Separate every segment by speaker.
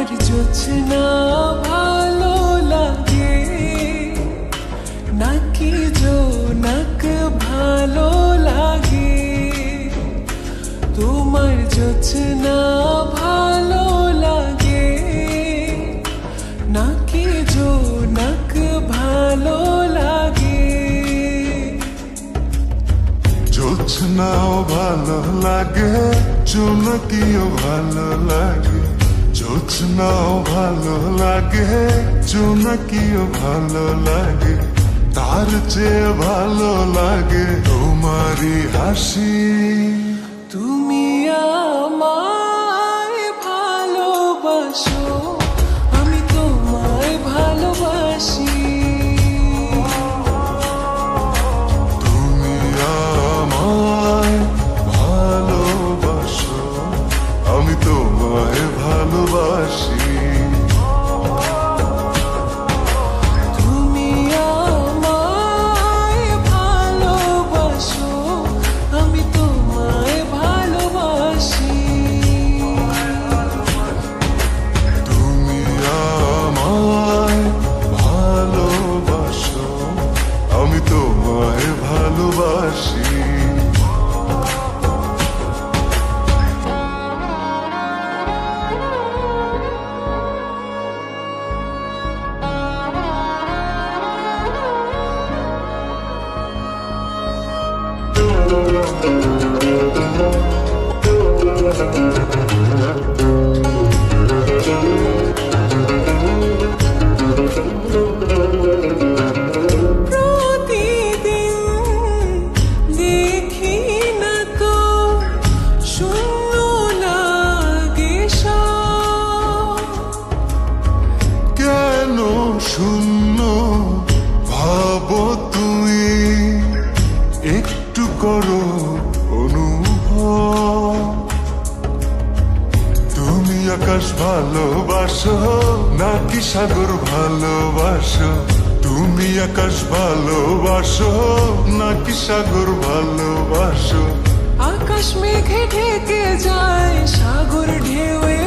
Speaker 1: তোমার জোছনা ভালো লাগে, নাকি জোনাক ভালো লাগে? তোমার জোছনা ভালো লাগে, নাকি জোনাক ভালো লাগে?
Speaker 2: জোছনাও ভালো লাগে চুনকিও ভালো লাগে। জোছনাও ভালো লাগে চুনকিও ভালো লাগে তার চেয়ে ভালো লাগে তোমারই হাসি
Speaker 1: তুমি আমায় ভালোবাসো ভালোবাসি প্রতিদিন শূন্য
Speaker 2: ভাবো তুমি, একটু করো তুমি আকাশ ভালোবাসো নাকি সাগর ভালোবাসো? তুমি আকাশ ভালোবাসো নাকি সাগর ভালোবাসো?
Speaker 1: আকাশ মেঘে ঢেকে যায়, সাগর ঢেউয়ে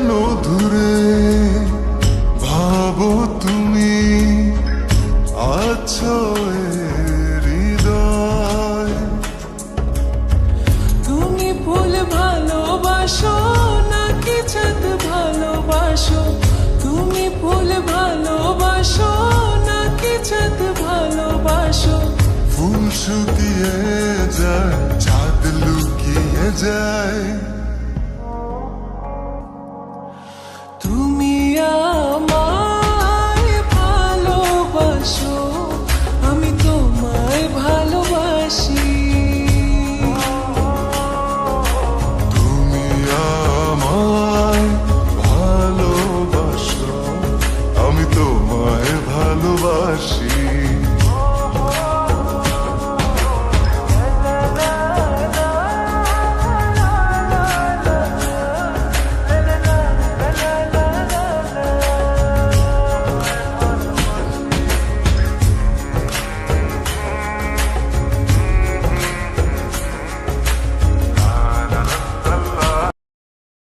Speaker 2: কেন দূরে? ভাবো তুমি আছো হৃদয়।
Speaker 1: তুমি ফুল ভালোবাসো নাকি ছাদ ভালোবাসো? তুমি ফুল ভালোবাসো নাকি ছাদ ভালোবাসো?
Speaker 2: ফুল শুকিয়ে যায় চাঁদ লুকিয়ে যায়।